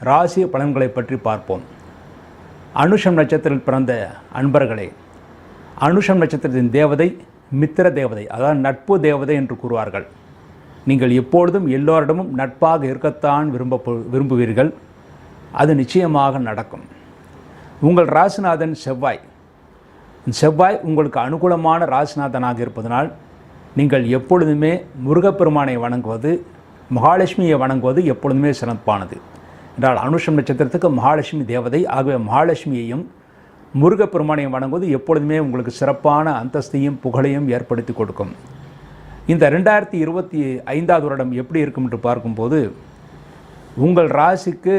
ராசி பலன்களை பற்றி பார்ப்போம். அனுஷம் நட்சத்திரத்தில் பிறந்த அன்பர்களே அனுஷம் நட்சத்திரத்தின் தேவதை மித்திர தேவதை அதாவது நட்பு தேவதை என்று கூறுவார்கள். நீங்கள் எப்பொழுதும் எல்லோரிடமும் நட்பாக இருக்கத்தான் விரும்ப விரும்புவீர்கள். அது நிச்சயமாக நடக்கும். உங்கள் ராசிநாதன் செவ்வாய். செவ்வாய் உங்களுக்கு அனுகூலமான ராசிநாதனாக இருப்பதனால் நீங்கள் எப்பொழுதுமே முருகப்பெருமானை வணங்குவது மகாலட்சுமியை வணங்குவது எப்பொழுதுமே சிறப்பானது. என்றால் அனுஷம் நட்சத்திரத்துக்கு மகாலட்சுமி தேவதை. ஆகவே மகாலட்சுமியையும் முருகப்பெருமானையும் வணங்குவது எப்பொழுதுமே உங்களுக்கு சிறப்பான அந்தஸ்தையும் புகழையும் ஏற்படுத்தி கொடுக்கும். இந்த ரெண்டாயிரத்தி இருபத்தி ஐந்தாவது வருடம் எப்படி இருக்கும் என்று பார்க்கும்போது உங்கள் ராசிக்கு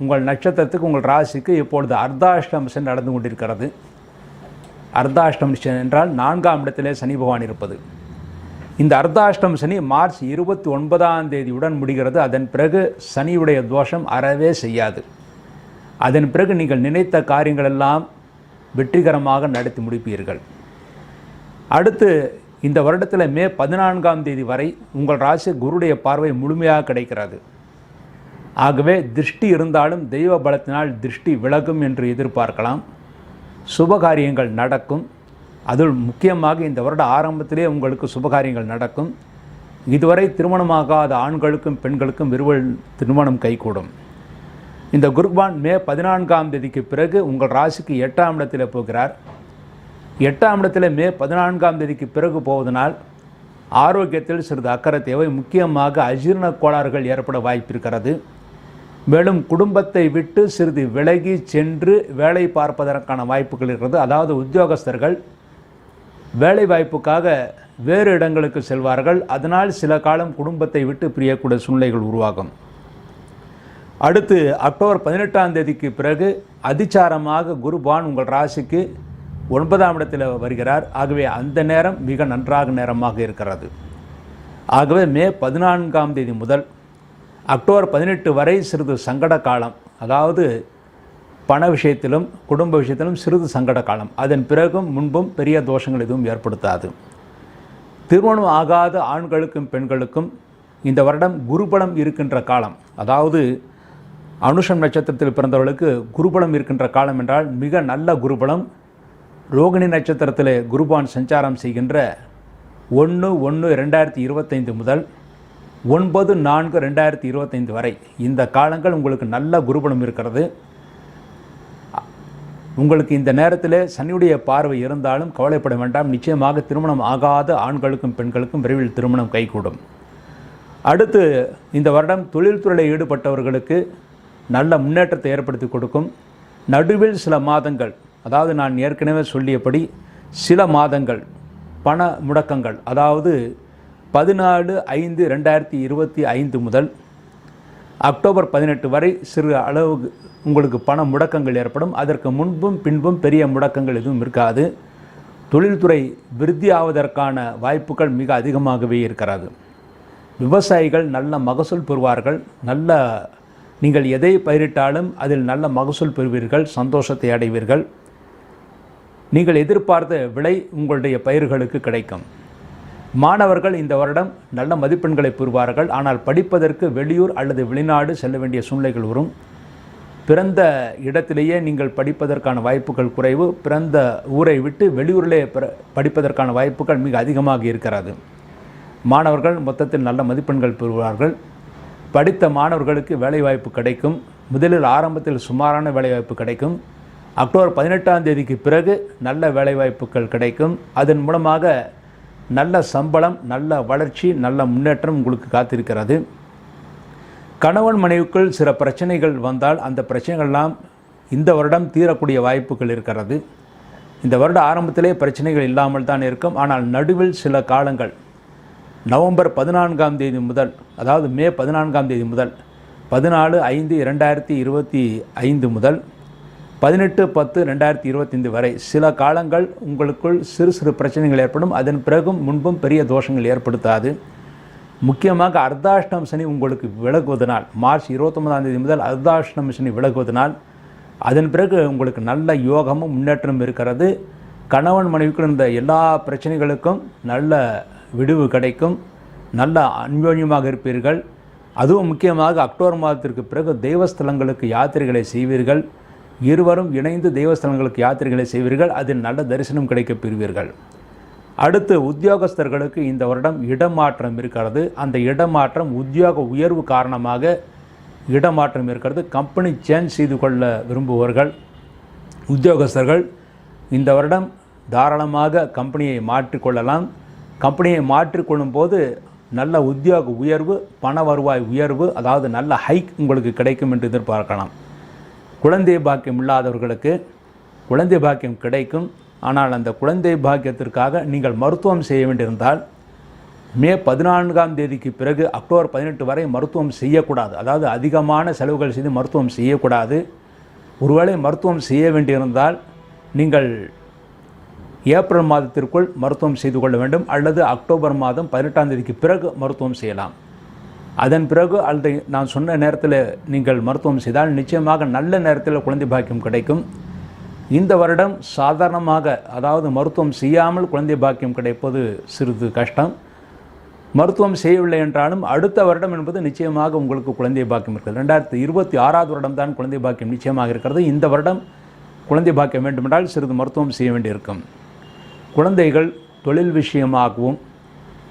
உங்கள் நட்சத்திரத்துக்கு உங்கள் ராசிக்கு இப்பொழுது அர்த்தாஷ்டம் நடந்து கொண்டிருக்கிறது. அர்த்தாஷ்டம் என்றால் நான்காம் இடத்திலே சனி பகவான் இருப்பது. இந்த அர்த்தாஷ்டம் சனி மார்ச் இருபத்தி ஒன்பதாம் தேதியுடன் முடிகிறது. அதன் பிறகு சனியுடைய தோஷம் அறவே செய்யாது. அதன் பிறகு நீங்கள் நினைத்த காரியங்களெல்லாம் வெற்றிகரமாக நடத்தி முடிப்பீர்கள். அடுத்து இந்த வருடத்தில் மே பதினான்காம் தேதி வரை உங்கள் ராசி குருடைய பார்வை முழுமையாக கிடைக்கிறது. ஆகவே திருஷ்டி இருந்தாலும் தெய்வ பலத்தினால் திருஷ்டி விலகும் என்று எதிர்பார்க்கலாம். சுபகாரியங்கள் நடக்கும். அதில் முக்கியமாக இந்த வருட ஆரம்பத்திலே உங்களுக்கு சுபகாரியங்கள் நடக்கும். இதுவரை திருமணமாகாத ஆண்களுக்கும் பெண்களுக்கும் விருவல் திருமணம் கைகூடும். இந்த குருபான் மே பதினான்காம் தேதிக்கு பிறகு உங்கள் ராசிக்கு எட்டாம் இடத்தில் போகிறார். எட்டாம் இடத்தில் மே பதினான்காம் தேதிக்கு பிறகு போவதனால் ஆரோக்கியத்தில் சிறிது அக்கறை தேவை. முக்கியமாக அஜீரண கோளாறுகள் ஏற்பட வாய்ப்பிருக்கிறது. மேலும் குடும்பத்தை விட்டு சிறிது விலகி சென்று வேலை பார்ப்பதற்கான வாய்ப்புகள் இருக்கிறது. அதாவது உத்தியோகஸ்தர்கள் வேலைவாய்ப்புக்காக வேறு இடங்களுக்கு செல்வார்கள். அதனால் சில காலம் குடும்பத்தை விட்டு பிரியக்கூடிய சூழ்நிலைகள் உருவாகும். அடுத்து அக்டோபர் பதினெட்டாம் தேதிக்கு பிறகு அதிச்சாரமாக குருபான் உங்கள் ராசிக்கு ஒன்பதாம் இடத்தில் வருகிறார். ஆகவே அந்த நேரம் மிக நன்றாக நேரமாக இருக்கிறது. ஆகவே மே பதினான்காம் தேதி முதல் அக்டோபர் பதினெட்டு வரை சிறிது சங்கட காலம் அதாவது பண விஷயத்திலும் குடும்ப விஷயத்திலும் சிறிது சங்கட காலம். அதன் பிறகும் முன்பும் பெரிய தோஷங்கள் எதுவும் ஏற்படுத்தாது. திருமணம் ஆகாத ஆண்களுக்கும் பெண்களுக்கும் இந்த வருடம் குருபலம் இருக்கின்ற காலம். அதாவது அனுஷம் நட்சத்திரத்தில் பிறந்தவர்களுக்கு குருபலம் இருக்கின்ற காலம் என்றால் மிக நல்ல குருபலம் ரோகிணி நட்சத்திரத்தில் குருபான் சஞ்சாரம் செய்கின்ற ஒன்று ஒன்று ரெண்டாயிரத்தி இருபத்தைந்து முதல் ஒன்பது நான்கு ரெண்டாயிரத்தி இருபத்தைந்து வரை. இந்த காலங்கள் உங்களுக்கு நல்ல குருபலம் இருக்கிறது. உங்களுக்கு இந்த நேரத்தில் சனியுடைய பார்வை இருந்தாலும் கவலைப்பட வேண்டாம். நிச்சயமாக திருமணம் ஆகாத ஆண்களுக்கும் பெண்களுக்கும் விரைவில் திருமணம் கைகூடும். அடுத்து இந்த வருடம் தொழில்துறையில் ஈடுபட்டவர்களுக்கு நல்ல முன்னேற்றத்தை ஏற்படுத்தி கொடுக்கும். நடுவில் சில மாதங்கள் அதாவது நான் ஏற்கனவே சொல்லியபடி சில மாதங்கள் பண முடக்கங்கள் அதாவது பதினாலு ஐந்து ரெண்டாயிரத்தி இருபத்தி ஐந்து முதல் அக்டோபர் பதினெட்டு வரை சிறு அளவு உங்களுக்கு பண முடக்கங்கள் ஏற்படும். அதற்கு முன்பும் பின்பும் பெரிய முடக்கங்கள் எதுவும் இருக்காது. தொழில்துறை விருத்தி ஆவதற்கான வாய்ப்புகள் மிக அதிகமாகவே இருக்கிறது. விவசாயிகள் நல்ல மகசூல் பெறுவார்கள். நல்ல நீங்கள் எதை பயிரிட்டாலும் அதில் நல்ல மகசூல் பெறுவீர்கள். சந்தோஷத்தை அடைவீர்கள். நீங்கள் எதிர்பார்த்த விலை உங்களுடைய பயிர்களுக்கு கிடைக்கும். மாணவர்கள் இந்த வருடம் நல்ல மதிப்பெண்களை பெறுவார்கள். ஆனால் படிப்பதற்கு வெளியூர் அல்லது வெளிநாடு செல்ல வேண்டிய சூழ்நிலைகள் வரும். பிறந்த இடத்திலேயே நீங்கள் படிப்பதற்கான வாய்ப்புகள் குறைவு பிறந்த ஊரை விட்டு வெளியூரிலே பிற- படிப்பதற்கான வாய்ப்புகள் மிக அதிகமாக இருக்கிறது. மாணவர்கள் மொத்தத்தில் நல்ல மதிப்பெண்கள் பெறுவார்கள். படித்த மாணவர்களுக்கு வேலைவாய்ப்பு கிடைக்கும். முதலில் ஆரம்பத்தில் சுமாரான வேலைவாய்ப்பு கிடைக்கும். அக்டோபர் பதினெட்டாம் தேதிக்கு பிறகு நல்ல வேலைவாய்ப்புகள் கிடைக்கும். அதன் மூலமாக நல்ல சம்பளம் நல்ல வளர்ச்சி நல்ல முன்னேற்றம் உங்களுக்கு காத்திருக்கிறது. கணவன் மனைவிக்குள் சில பிரச்சனைகள் வந்தால் அந்த பிரச்சனைகள்லாம் இந்த வருடம் தீரக்கூடிய வாய்ப்புகள் இருக்கிறது. இந்த வருட ஆரம்பத்திலே பிரச்சனைகள் இல்லாமல் தான் இருக்கும். ஆனால் நடுவில் சில காலங்கள் நவம்பர் பதினான்காம் தேதி முதல் அதாவது மே பதினான்காம் தேதி முதல் பதினாலு ஐந்து இரண்டாயிரத்தி இருபத்தி ஐந்து முதல் பதினெட்டு பத்து ரெண்டாயிரத்தி இருபத்தைந்து வரை சில காலங்கள் உங்களுக்குள் சிறு சிறு பிரச்சனைகள் ஏற்படும். அதன் பிறகும் முன்பும் பெரிய தோஷங்கள் ஏற்படுத்தாது. முக்கியமாக அர்த்தாஷ்டம் சனி உங்களுக்கு விலகுவதனால் மார்ச் இருபத்தொன்பதாம் தேதி முதல் அர்த்தாஷ்டம் சனி விலகுவதனால் அதன் பிறகு உங்களுக்கு நல்ல யோகமும் முன்னேற்றம் இருக்கிறது. கணவன் மனைவிக்குள் இருந்த எல்லா பிரச்சனைகளுக்கும் நல்ல விடுவு கிடைக்கும். நல்ல அன்யோன்யமாக இருப்பீர்கள். அதுவும் முக்கியமாக அக்டோபர் மாதத்திற்கு பிறகு தெய்வஸ்தலங்களுக்கு யாத்திரைகளை செய்வீர்கள். இருவரும் இணைந்து தெய்வஸ்தலங்களுக்கு யாத்திரைகளை செய்வீர்கள். அதில் நல்ல தரிசனம் கிடைக்கப் பெறுவீர்கள். அடுத்து உத்தியோகஸ்தர்களுக்கு இந்த வருடம் இடமாற்றம் இருக்கிறது. அந்த இடமாற்றம் உத்தியோக உயர்வு காரணமாக இடமாற்றம் இருக்கிறது. கம்பெனி சேஞ்ச் செய்து கொள்ள விரும்புபவர்கள் உத்தியோகஸ்தர்கள் இந்த வருடம் தாராளமாக கம்பெனியை மாற்றிக்கொள்ளலாம் கம்பெனியை மாற்றிக்கொள்ளும் போது நல்ல உத்தியோக உயர்வு பண வருவாய் உயர்வு அதாவது நல்ல ஹைக் உங்களுக்கு கிடைக்கும் என்று எதிர்பார்க்கலாம். குழந்தை பாக்கியம் இல்லாதவர்களுக்கு குழந்தை பாக்கியம் கிடைக்கும். ஆனால் அந்த குழந்தை பாக்கியத்திற்காக நீங்கள் மருத்துவம் செய்ய வேண்டியிருந்தால் மே பதினான்காம் தேதிக்கு பிறகு அக்டோபர் பதினெட்டு வரை மருத்துவம் செய்யக்கூடாது. அதாவது அதிகமான செலவுகள் செய்து மருத்துவம் செய்யக்கூடாது. ஒருவேளை மருத்துவம் செய்ய வேண்டியிருந்தால் நீங்கள் ஏப்ரல் மாதத்திற்குள் மருத்துவம் செய்து கொள்ள வேண்டும் அல்லது அக்டோபர் மாதம் பதினெட்டாம் தேதிக்கு பிறகு மருத்துவம் செய்யலாம். அதன் பிறகு அல்லது நான் சொன்ன நேரத்தில் நீங்கள் மருத்துவம் செய்தால் நிச்சயமாக நல்ல நேரத்தில் குழந்தை பாக்கியம் கிடைக்கும். இந்த வருடம் சாதாரணமாக அதாவது மருத்துவம் செய்யாமல் குழந்தை பாக்கியம் கிடைப்பது சிறிது கஷ்டம். மருத்துவம் செய்யவில்லை என்றாலும் அடுத்த வருடம் என்பது நிச்சயமாக உங்களுக்கு குழந்தை பாக்கியம் இருக்கிறது. ரெண்டாயிரத்தி இருபத்தி ஆறாவது வருடம் தான் குழந்தை பாக்கியம் நிச்சயமாக இருக்கிறது. இந்த வருடம் குழந்தை பாக்கியம் வேண்டுமென்றால் சிறிது மருத்துவம் செய்ய வேண்டியிருக்கும். குழந்தைகள் தொழில் விஷயமாகவும்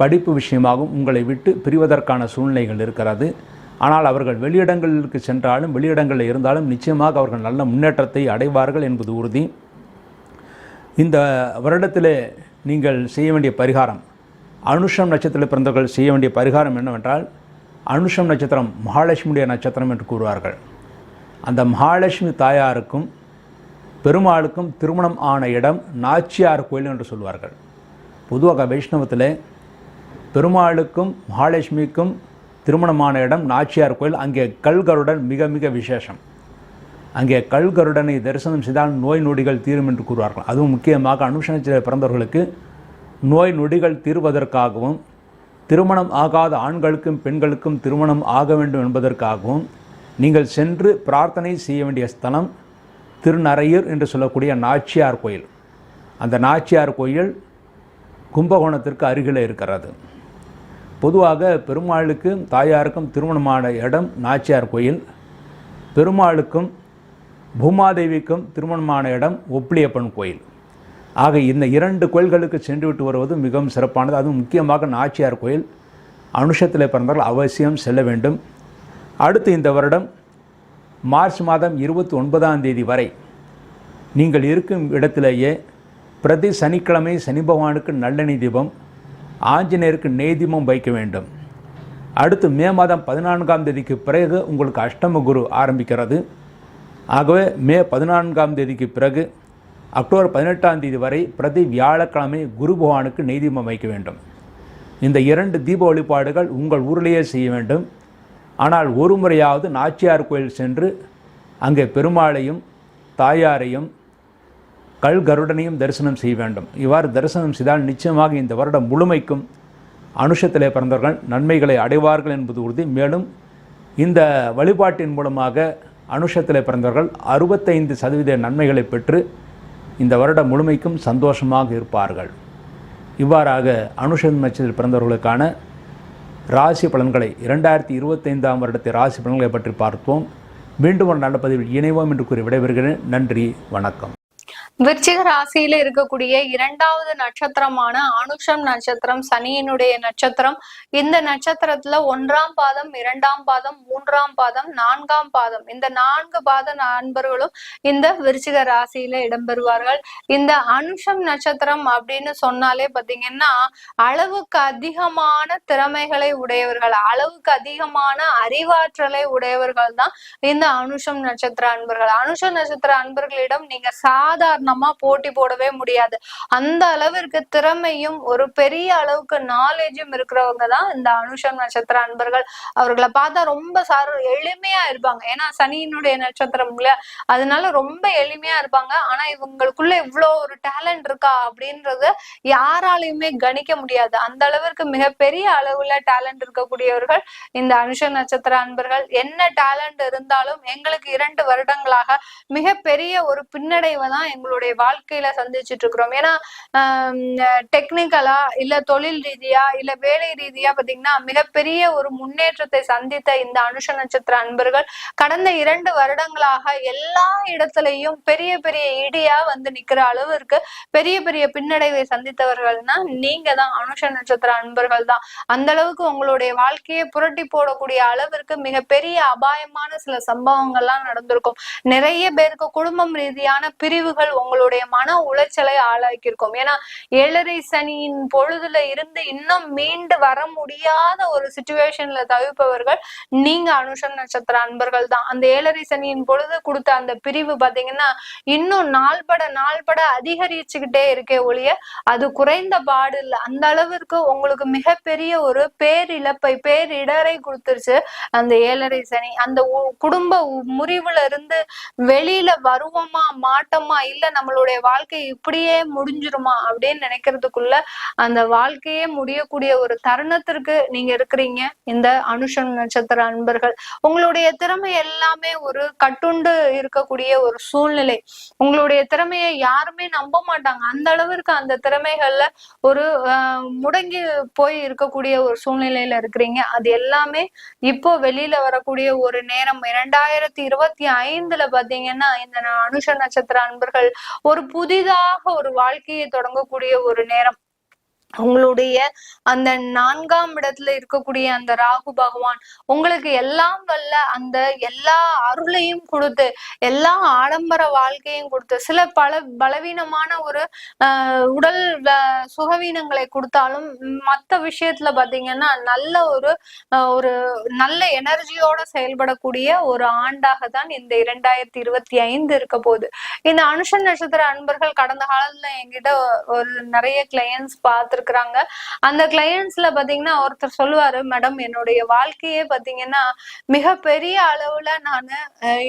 படிப்பு விஷயமாகவும் உங்களை விட்டு பிரிவதற்கான சூழ்நிலைகள் இருக்கிறது. ஆனால் அவர்கள் வெளியிடங்களுக்கு சென்றாலும் வெளியிடங்களில் இருந்தாலும் நிச்சயமாக அவர்கள் நல்ல முன்னேற்றத்தை அடைவார்கள் என்பது உறுதி. இந்த வருடத்திலே நீங்கள் செய்ய வேண்டிய பரிகாரம் அனுஷம் நட்சத்திரத்தில் பிறந்தவர்கள் செய்ய வேண்டிய பரிகாரம் என்னவென்றால் அனுஷம் நட்சத்திரம் மகாலட்சுமியுடைய நட்சத்திரம் என்று கூறுவார்கள். அந்த மகாலட்சுமி தாயாருக்கும் பெருமாளுக்கும் திருமணம் ஆன இடம் நாச்சியார் கோயில் என்று சொல்வார்கள். பொதுவாக வைஷ்ணவத்தில் பெருமாளுக்கும் மகாலட்சுமிக்கும் திருமணமான இடம் நாச்சியார் கோயில் அங்கே கல்கருடன் மிக மிக விசேஷம். அங்கே கல்கருடனை தரிசனம் செய்தால் நோய் நொடிகள் தீரும் என்று கூறுவார்கள். அதுவும் முக்கியமாக அனுஷனத்தில் பிறந்தவர்களுக்கு நோய் நொடிகள் தீர்வதற்காகவும் திருமணம் ஆகாத ஆண்களுக்கும் பெண்களுக்கும் திருமணம் ஆக வேண்டும் என்பதற்காகவும் நீங்கள் சென்று பிரார்த்தனை செய்ய வேண்டிய ஸ்தலம் திருநரையூர் என்று சொல்லக்கூடிய நாச்சியார் கோயில். அந்த நாச்சியார் கோயில் கும்பகோணத்திற்கு அருகில் இருக்கிறது. பொதுவாக பெருமாளுக்கும் தாயாருக்கும் திருமணமான இடம் நாச்சியார் கோயில். பெருமாளுக்கும் பூமாதேவிக்கும் திருமணமான இடம் ஒப்பிலியப்பன் கோயில். ஆக இந்த இரண்டு கோயில்களுக்கு சென்றுவிட்டு வருவது மிகவும் சிறப்பானது. அதுவும் முக்கியமாக நாச்சியார் கோயில். அனுஷத்தில் பிறந்தவர்கள் அவசியம் செல்ல வேண்டும். அடுத்து இந்த வருடம் மார்ச் மாதம் இருபத்தி ஒன்பதாம் தேதி வரை நீங்கள் இருக்கும் இடத்திலேயே பிரதி சனிக்கிழமை சனி பகவானுக்கு நல்லெண்ணெய் தீபம் ஆஞ்சநேயருக்கு நெய் வைக்க வேண்டும். அடுத்து மே மாதம் பதினான்காம் தேதிக்கு பிறகு உங்களுக்கு அஷ்டம குரு ஆரம்பிக்கிறது. ஆகவே மே பதினான்காம் தேதிக்கு பிறகு அக்டோபர் பதினெட்டாம் தேதி வரை பிரதி வியாழக்கிழமை குரு பகவானுக்கு நெய் வைக்க வேண்டும். இந்த இரண்டு தீப வழிபாடுகள் உங்கள் ஊரிலேயே செய்ய வேண்டும். ஆனால் ஒரு முறையாவது நாச்சியார் கோயில் சென்று அங்கே பெருமாளையும் தாயாரையும் கல் கருடனையும் தரிசனம் செய்ய வேண்டும். இவ்வாறு தரிசனம் செய்தால் நிச்சயமாக இந்த வருடம் முழுமைக்கும் அனுஷத்திலே பிறந்தவர்கள் நன்மைகளை அடைவார்கள் என்பது உறுதி. மேலும் இந்த வழிபாட்டின் மூலமாக அனுஷத்திலே பிறந்தவர்கள் அறுபத்தைந்து சதவீத நன்மைகளை பெற்று இந்த வருடம் முழுமைக்கும் சந்தோஷமாக இருப்பார்கள். இவ்வாறாக அனுஷன் நட்சத்திரத்தில் பிறந்தவர்களுக்கான ராசி பலன்களை இரண்டாயிரத்தி இருபத்தைந்தாம் வருடத்தை ராசி பலன்களை பற்றி பார்த்தோம் மீண்டும் ஒரு நல்ல பதிவில் இணைவோம் என்று கூறி விடைபெறுகிறேன். நன்றி வணக்கம். விருச்சிக ராசியில இருக்கக்கூடிய இரண்டாவது நட்சத்திரமான அனுஷம் நட்சத்திரம் சனியினுடைய நட்சத்திரம். இந்த நட்சத்திரத்துல ஒன்றாம் பாதம் இரண்டாம் பாதம் மூன்றாம் பாதம் நான்காம் பாதம். இந்த நான்கு பாத நண்பர்களும் இந்த விருச்சிக ராசியில இடம்பெறுவார்கள். இந்த அனுஷம் நட்சத்திரம் அப்படின்னு சொன்னாலே பாத்தீங்கன்னா அளவுக்கு அதிகமான திறமைகளை உடையவர்கள் அளவுக்கு அதிகமான அறிவாற்றலை உடையவர்கள் தான் இந்த அனுஷம் நட்சத்திர அன்பர்கள். அனுஷம் நட்சத்திர அன்பர்களிடம் நீங்க சாதாரண சாதாரணமா போட்டி போடவே முடியாது. அந்த அளவிற்கு திறமையும் ஒரு பெரிய அளவுக்கு நாலேஜும் இருக்கிறவங்க தான் இந்த அனுஷம் நட்சத்திர அன்பர்கள். அவர்களை பார்த்தா ரொம்ப சார் எளிமையா இருப்பாங்க. ஏன்னா சனியினுடைய நட்சத்திரம் இல்லையா? அதனால ரொம்ப எளிமையா இருப்பாங்க. ஆனா இவங்களுக்குள்ள இவ்வளோ ஒரு டேலண்ட் இருக்கா அப்படின்றத யாராலையுமே கணிக்க முடியாது. அந்த அளவிற்கு மிகப்பெரிய அளவுல டேலண்ட் இருக்கக்கூடியவர்கள் இந்த அனுஷ நட்சத்திர அன்பர்கள். என்ன டேலண்ட் இருந்தாலும் எங்களுக்கு இரண்டு வருடங்களாக மிகப்பெரிய ஒரு பின்னடைவை தான் எங்களுடைய வாழ்க்கையில சந்திச்சுட்டு இருக்கிறோம். ஏன்னா டெக்னிக்கலா இல்ல தொழில் ரீதியா இல்ல வேலை ரீதியா பாத்தீங்கன்னா மிகப்பெரிய ஒரு முன்னேற்றத்தை சந்தித்த இந்த அனுஷ நட்சத்திர அன்பர்கள் கடந்த இரண்டு வருடங்களாக எல்லா இடத்துலயும் பெரிய பெரிய இடியா வந்து நிக்கிற அளவிற்கு பெரிய பெரிய பின்னடைவை சந்தித்தவர்கள்னா நீங்க தான் அனுஷ நட்சத்திர அன்பர்கள் தான் அந்த அளவுக்கு உங்களுடைய வாழ்க்கையை புரட்டி போடக்கூடிய அளவிற்கு மிகப்பெரிய அபாயமான சில சம்பவங்கள்லாம் நடந்திருக்கும். நிறைய பேருக்கு குடும்பம் ரீதியான பிரிவுகள் உங்களுடைய மன உளைச்சலை ஆளாக்கியிருக்கோம். ஏன்னா ஏழரை சனியின் பொழுதுல இருந்து இன்னும் மீண்டு வர முடியாத ஒரு சுச்சுவேஷன்ல தவிப்பவர்கள் நீங்க அனுஷம் நட்சத்திர அன்பர்கள் தான். அந்த ஏழரை சனியின் பொழுது கொடுத்த அந்த பிரிவு பாத்தீங்கன்னா இன்னும் நாள்பட நாள்பட அதிகரிச்சுக்கிட்டே இருக்கே ஒழிய அது குறைந்த பாடு இல்லை. அந்த அளவிற்கு உங்களுக்கு மிகப்பெரிய ஒரு பேரிழப்பை பேரிடரை கொடுத்துருச்சு அந்த ஏழரை சனி. அந்த குடும்ப முறிவுல இருந்து வெளியில வருவோமா மாட்டோமா இல்ல நம்மளுடைய வாழ்க்கை இப்படியே முடிஞ்சிருமா அப்படின்னு நினைக்கிறதுக்குள்ள அந்த வாழ்க்கையே முடியக்கூடிய ஒரு தருணத்திற்கு நீங்க இருக்கிறீங்க. இந்த அனுஷன் நட்சத்திர அன்பர்கள் உங்களுடைய திறமை எல்லாமே ஒரு கட்டுண்டு இருக்கக்கூடிய ஒரு சூழ்நிலை. உங்களுடைய திறமையை யாருமே நம்ப மாட்டாங்க. அந்த அளவிற்கு அந்த திறமைகள்ல ஒரு முடங்கி போய் இருக்கக்கூடிய ஒரு சூழ்நிலையில இருக்கிறீங்க. அது எல்லாமே இப்போ வெளியில வரக்கூடிய ஒரு நேரம். இரண்டாயிரத்தி இருபத்தி ஐந்துல பாத்தீங்கன்னா இந்த அனுஷ நட்சத்திர அன்பர்கள் ஒரு புதிதாக ஒரு வாழ்க்கையை தொடங்கக்கூடிய ஒரு நேரம் உங்களுடைய அந்த நான்காம் இடத்துல இருக்கக்கூடிய அந்த ராகு பகவான் உங்களுக்கு எல்லாம் வல்ல அந்த எல்லா அருளையும் கொடுத்து எல்லா ஆடம்பர வாழ்க்கையும் கொடுத்து சில பல பலவீனமான ஒரு உடல் சுகவீனங்களை கொடுத்தாலும் மத்த விஷயத்துல பாத்தீங்கன்னா நல்ல ஒரு ஒரு நல்ல எனர்ஜியோட செயல்படக்கூடிய ஒரு ஆண்டாக தான் இந்த இரண்டாயிரத்தி இருபத்தி ஐந்து இருக்க போகுது. இந்த அனுஷன் நட்சத்திர அன்பர்கள் கடந்த காலத்துல என்கிட்ட ஒரு நிறைய கிளையன்ஸ் பார்த்து இருக்கிறாங்க அந்த கிளையன்ட்ஸ்ல பாத்தீங்கன்னா ஒருத்தர் சொல்லுவாரு மேடம் என்னுடைய வாழ்க்கையே பாத்தீங்கன்னா மிகப்பெரிய அளவுல நான்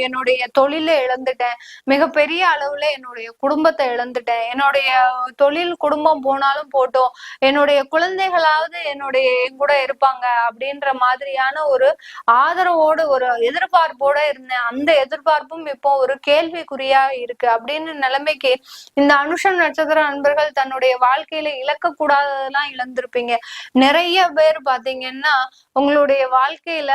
என்னுடைய தொழில இழந்துட்டேன். மிகப்பெரிய அளவுல என்னுடைய குடும்பத்தை இழந்துட்டேன். என்னுடைய தொழில் குடும்பம் போனாலும் போட்டோம். என்னுடைய குழந்தைகளாவது என்னுடைய கூட இருப்பாங்க. அப்படின்ற மாதிரியான ஒரு ஆதரவோடு ஒரு எதிர்பார்ப்போட இருந்தேன். அந்த எதிர்பார்ப்பும் இப்போ ஒரு கேள்விக்குறியா இருக்கு. அப்படின்னு நிலைமைக்கு இந்த அனுஷம் நட்சத்திர நண்பர்கள் தன்னுடைய வாழ்க்கையில இழக்கக்கூடாது இல்லாததெல்லாம் இழந்திருப்பீங்க. நிறைய பேர் பாத்தீங்கன்னா உங்களுடைய வாழ்க்கையில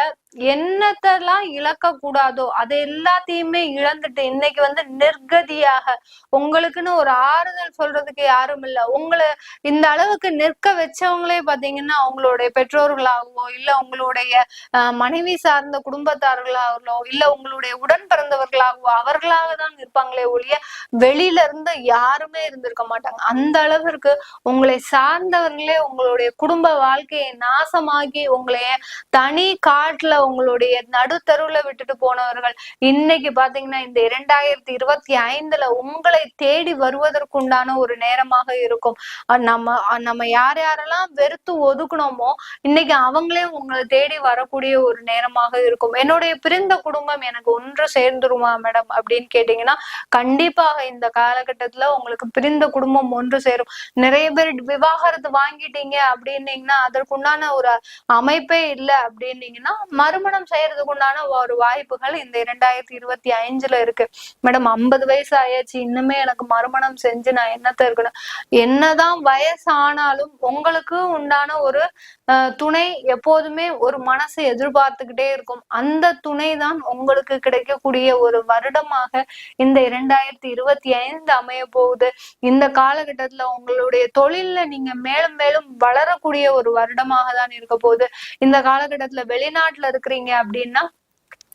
என்னத்தெல்லாம் இழக்க கூடாதோ அது எல்லாத்தையுமே இழந்துட்டு இன்னைக்கு வந்து நிர்கதியாக உங்களுக்குன்னு ஒரு ஆறுதல் சொல்றதுக்கு யாரும் இல்ல. உங்களை இந்த அளவுக்கு நிற்க வச்சவங்களே பாத்தீங்கன்னா உங்களுடைய பெற்றோர்களாகவோ இல்ல உங்களுடைய மனைவி சார்ந்த குடும்பத்தார்களாகவோ இல்ல உங்களுடைய உடன் பிறந்தவர்களாகவோ அவர்களாக தான் இருப்பாங்களே ஒழிய வெளியில இருந்து யாருமே இருந்திருக்க மாட்டாங்க. அந்த அளவிற்கு உங்களை சார்ந்தவர்களே உங்களுடைய குடும்ப வாழ்க்கையை நாசமாக்கி உங்களை தனி காட்டுல உங்களுடைய நடுத்தருவுல விட்டுட்டு போனவர்கள் இன்னைக்கு பாத்தீங்கன்னா இந்த இரண்டாயிரத்தி இருபத்தி ஐந்துல உங்களை தேடி வருவதற்குண்டான ஒரு நேரமாக இருக்கும். நம்ம நம்ம யார் யாரெல்லாம் வெறுத்து ஒதுக்கணுமோ இன்னைக்கு அவங்களே உங்களை தேடி வரக்கூடிய ஒரு நேரமாக இருக்கும். என்னுடைய பிரிந்த குடும்பம் எனக்கு ஒன்று சேர்ந்துருமா மேடம் அப்படின்னு கேட்டீங்கன்னா கண்டிப்பாக இந்த காலகட்டத்துல உங்களுக்கு பிரிந்த குடும்பம் ஒன்று சேரும். நிறைய பேர் விவாகரத்து வாங்கிட்டீங்க அப்படின்னீங்கன்னா அதற்குண்டான ஒரு அமைப்பே இல்லை அப்படின்னீங்கன்னா மறுமணம் செய்யறதுக்கு உண்டான ஒரு வாய்ப்புகள் இந்த இரண்டாயிரத்தி இருபத்தி அஞ்சுல இருக்கு. மேடம் ஐம்பது வயசு ஆயாச்சு. இன்னுமே எனக்கு மறுமணம் செஞ்சு நான் என்னத்த இருக்கணும்? என்னதான் வயசானாலும் உங்களுக்கு உண்டான ஒரு துணை எப்போதுமே ஒரு மனசு எதிர்பார்த்துக்கிட்டே இருக்கும். அந்த துணை தான் உங்களுக்கு கிடைக்கக்கூடிய ஒரு வருடமாக இந்த இரண்டாயிரத்தி இருபத்தி ஐந்து அமைய போகுது. இந்த காலகட்டத்துல உங்களுடைய தொழில்ல நீங்க மேலும் மேலும் வளரக்கூடிய ஒரு வருடமாக தான் இருக்க போகுது. இந்த காலகட்டத்துல வெளிநாட்டுல இருக்கிறீங்க அப்படின்னா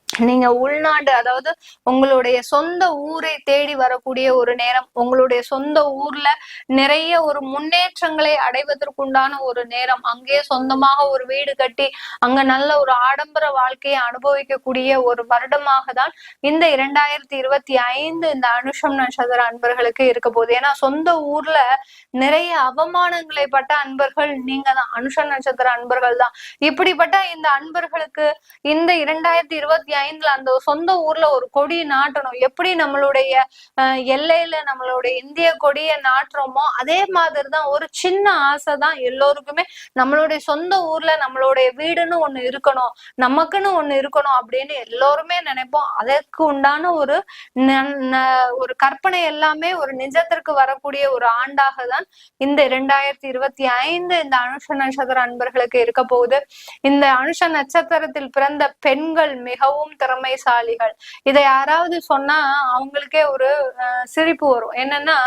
நீங்க உள்நாடு அதாவது உங்களுடைய சொந்த ஊரை தேடி வரக்கூடிய ஒரு நேரம் உங்களுடைய சொந்த ஊர்ல நிறைய ஒரு முன்னேற்றங்களை அடைவதற்குண்டான ஒரு நேரம் அங்கேயே சொந்தமாக ஒரு வீடு கட்டி அங்க நல்ல ஒரு ஆடம்பர வாழ்க்கையை அனுபவிக்கக்கூடிய ஒரு வருடமாக தான் இந்த இரண்டாயிரத்தி இருபத்தி ஐந்து இந்த அனுஷம் நட்சத்திர அன்பர்களுக்கு இருக்க போகுது. ஏன்னா சொந்த ஊர்ல நிறைய அவமானங்களை பட்ட அன்பர்கள் நீங்க தான் அனுஷம் நட்சத்திர அன்பர்கள் தான் இப்படிப்பட்ட இந்த அன்பர்களுக்கு இந்த இரண்டாயிரத்தி இருபத்தி ஐந்துல அந்த சொந்த ஊர்ல ஒரு கொடி நாட்டணும். எப்படி நம்மளுடைய எல்லையில நம்மளுடைய இந்திய கொடியை நாட்டுறோமோ அதே மாதிரிதான் ஒரு சின்ன ஆசை தான் எல்லோருக்குமே. நம்மளுடைய சொந்த ஊர்ல நம்மளுடைய வீடுன்னு ஒண்ணு இருக்கணும் நமக்குன்னு ஒண்ணு இருக்கணும் அப்படின்னு எல்லோருமே நினைப்போம். அதற்கு உண்டான ஒரு ஒரு கற்பனை எல்லாமே ஒரு நிஜத்திற்கு வரக்கூடிய ஒரு ஆண்டாக தான் இந்த இரண்டாயிரத்தி இருபத்தி ஐந்து இந்த அனுஷ நட்சத்திர அன்பர்களுக்கு இருக்க போகுது. இந்த அனுஷ நட்சத்திரத்தில் பிறந்த பெண்கள் மிகவும் திறமைசாலிகள். இதை யாராவது சொன்னா அவங்களுக்கே ஒரு அஹ், சிரிப்பு வரும். என்னன்னா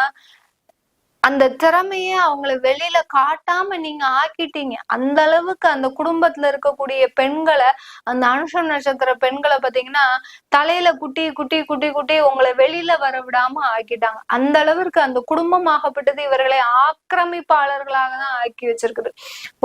அந்த திறமைய அவங்கள வெளியில காட்டாம நீங்க ஆக்கிட்டீங்க. அந்த அளவுக்கு அந்த குடும்பத்துல இருக்கக்கூடிய பெண்களை அந்த அனுஷம் நட்சத்திர பெண்களை பாத்தீங்கன்னா தலையில குட்டி குட்டி குட்டி குட்டி உங்களை வெளியில வர விடாம ஆக்கிட்டாங்க. அந்த அளவிற்கு அந்த குடும்பமாகப்பட்டது இவர்களை ஆக்கிரமிப்பாளர்களாக தான் ஆக்கி வச்சிருக்குது.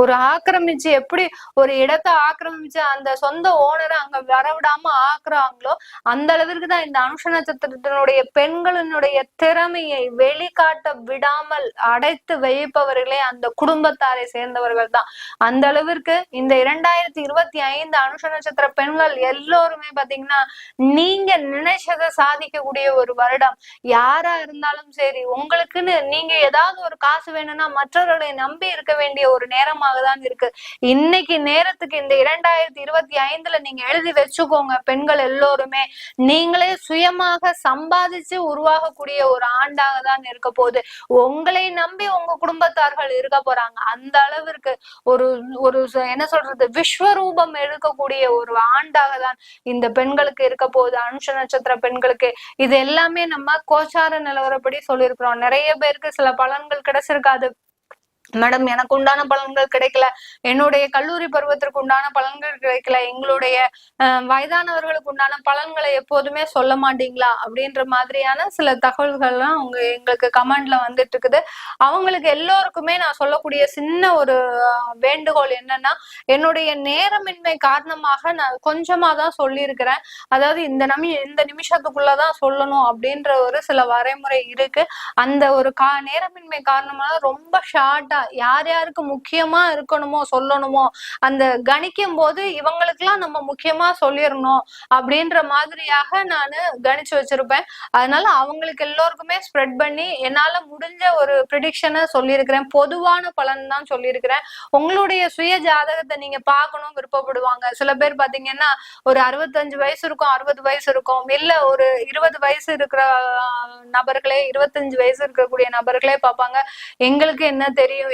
ஒரு ஆக்கிரமிச்சு எப்படி ஒரு இடத்தை ஆக்கிரமிச்சு அந்த சொந்த ஓனரை அங்க வர விடாம ஆக்குறாங்களோ அந்த அளவிற்கு தான் இந்த அனுஷ நட்சத்திரத்தினுடைய பெண்களினுடைய திறமையை வெளிக்காட்ட விடாம விடாமல் அடைத்து வைப்பவர்களே அந்த குடும்பத்தாரை சேர்ந்தவர்கள் தான். அந்த அளவிற்கு இந்த இரண்டாயிரத்தி இருபத்தி ஐந்து அனுஷ நட்சத்திர பெண்கள் எல்லோருமே பாத்தீங்கன்னா நீங்க நினைச்சதை சாதிக்கக்கூடிய ஒரு வருடம். யாரா இருந்தாலும் சரி உங்களுக்குன்னு நீங்க ஏதாவது ஒரு காசு வேணும்னா மற்றவர்களை நம்பி இருக்க வேண்டிய ஒரு நேரமாக தான் இருக்கு. இன்னைக்கு நேரத்துக்கு இந்த இரண்டாயிரத்தி இருபத்தி ஐந்துல நீங்க எழுதி வச்சுக்கோங்க பெண்கள் எல்லோருமே. நீங்களே சுயமாக சம்பாதிச்சு உருவாகக்கூடிய ஒரு ஆண்டாக தான் இருக்க போகுது. உங்களை நம்பி உங்க குடும்பத்தார்கள் இருக்க போறாங்க. அந்த அளவிற்கு ஒரு ஒரு என்ன சொல்றது? விஸ்வரூபம் எடுக்கக்கூடிய ஒரு ஆண்டாக தான் இந்த பெண்களுக்கு இருக்க போகுது. அனுஷ நட்சத்திர பெண்களுக்கு இது எல்லாமே நம்ம கோச்சார நிலவரப்படி சொல்லியிருக்கிறோம். நிறைய பேருக்கு சில பலன்கள் கிடைச்சிருக்காது. மேடம் எனக்கு உண்டான பலன்கள் கிடைக்கல. என்னுடைய கல்லூரி பருவத்திற்கு உண்டான பலன்கள் கிடைக்கல. எங்களுடைய அஹ், வயதானவர்களுக்கு உண்டான பலன்களை எப்போதுமே சொல்ல மாட்டீங்களா? அப்படின்ற மாதிரியான சில தகவல்கள்லாம் அவங்க எங்களுக்கு கமெண்ட்ல வந்துட்டு இருக்குது அவங்களுக்கு எல்லோருக்குமே நான் சொல்லக்கூடிய சின்ன ஒரு வேண்டுகோள் என்னன்னா என்னுடைய நேரமின்மை காரணமாக நான் கொஞ்சமா தான் சொல்லியிருக்கிறேன். அதாவது இந்த நமி இந்த நிமிஷத்துக்குள்ளதான் சொல்லணும் அப்படின்ற ஒரு சில வரைமுறை இருக்கு. அந்த ஒரு கா நேரமின்மை காரணமாக ரொம்ப ஷார்ட்டா யார் யாருக்கு முக்கியமா இருக்கணுமோ சொல்லணுமோ அந்த கணிக்கும் போது இவங்களுக்கெல்லாம் நம்ம முக்கியமா சொல்லிடணும் அப்படின்ற மாதிரியாக நான் கணிச்சு வச்சிருப்பேன். அதனால அவங்களுக்கு எல்லோருக்குமே ஸ்ப்ரெட் பண்ணி என்னால முடிஞ்ச ஒரு ப்ரிடிக்ஷனை சொல்லியிருக்கிறேன் பொதுவான பலன் தான் சொல்லியிருக்கிறேன் உங்களுடைய சுய ஜாதகத்தை நீங்க பார்க்கணும் விருப்பப்படுவாங்க. சில பேர் பாத்தீங்கன்னா ஒரு அறுபத்தஞ்சு வயசு இருக்கும் அறுபது வயசு இருக்கும். இல்ல ஒரு இருபது வயசு இருக்கிற நபர்களே இருபத்தஞ்சு வயசு இருக்கக்கூடிய நபர்களே பார்ப்பாங்க. எங்களுக்கு என்ன தெரியும்?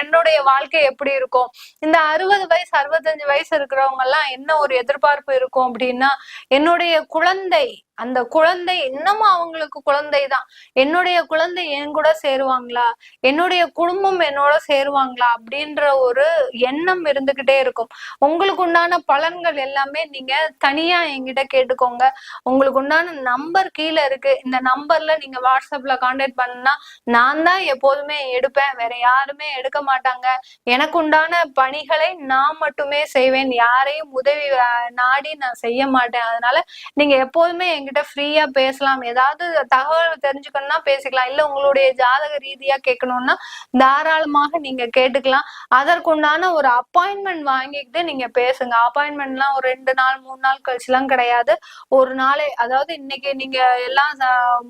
என்னுடைய வாழ்க்கை எப்படி இருக்கும்? இந்த அறுபது வயசு அறுபத்தஞ்சு வயசு இருக்கிறவங்க எல்லாம் என்ன ஒரு எதிர்பார்ப்பு இருக்கும் அப்படின்னா என்னுடைய குழந்தை அந்த குழந்தை இன்னமும் அவங்களுக்கு குழந்தை தான் என்னுடைய குழந்தை என் கூட சேருவாங்களா? என்னுடைய குடும்பம் என்னோட சேருவாங்களா? அப்படின்ற ஒரு எண்ணம் இருந்துகிட்டே இருக்கும். உங்களுக்கு உண்டான பலன்கள் எல்லாமே நீங்க தனியா என்கிட்ட கேட்டுக்கோங்க. உங்களுக்கு உண்டான நம்பர் கீழே இருக்கு. இந்த நம்பர்ல நீங்க வாட்ஸ்அப்ல கான்டாக்ட் பண்ணா நான் தான் எப்போதுமே எடுப்பேன். வேற யாருமே எடுக்க மாட்டாங்க. எனக்கு உண்டான பணிகளை நான் மட்டுமே செய்வேன். யாரையும் உதவி நாடி நான் செய்ய மாட்டேன். அதனால நீங்க எப்போதுமே என்கிட்ட ஃப்ரீயா பேசலாம். ஏதாவது தகவல் தெரிஞ்சுக்கணும்னா பேசிக்கலாம். இல்ல உங்களுடைய ஜாதக ரீதியா கேட்கணும்னா தாராளமாக நீங்க கேட்டுக்கலாம். அதற்குண்டான ஒரு அப்பாயின்மெண்ட் வாங்கிக்கிட்டு நீங்க பேசுங்க. அப்பாயின்மெண்ட்லாம் ஒரு ரெண்டு நாள் மூணு நாள் கழிச்சுலாம் கிடையாது. ஒரு நாளை அதாவது இன்னைக்கு நீங்க எல்லாம்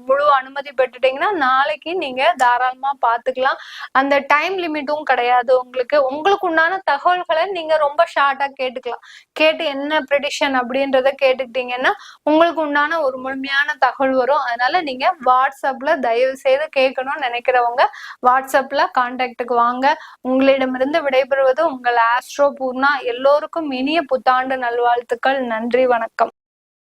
முழு அனுமதி பெற்றுட்டீங்கன்னா நாளைக்கு நீங்க தாராளமா பாத்துக்கலாம். அந்த டைம் லிமிட்டும் கிடையாது உங்களுக்கு. உங்களுக்கு உண்டான தகவல்களை நீங்க ரொம்ப ஷார்ட்டா கேட்டுக்கலாம். கேட்டு என்ன ப்ரெடிஷன் அப்படின்றத கேட்டுக்கிட்டீங்கன்னா உங்களுக்கு உண்டான ஒரு முழுமையான தகவல் வரும். அதனால நீங்க வாட்ஸ்அப்ல தயவு செய்து கேட்கணும்னு நினைக்கிறவங்க வாட்ஸ்அப்ல கான்டாக்டுக்கு வாங்க. உங்களிடமிருந்து விடைபெறுவது உங்கள் ஆஸ்ட்ரோ பூர்ணா எல்லோருக்கும் இனிய புத்தாண்டு நல்வாழ்த்துக்கள். நன்றி வணக்கம்.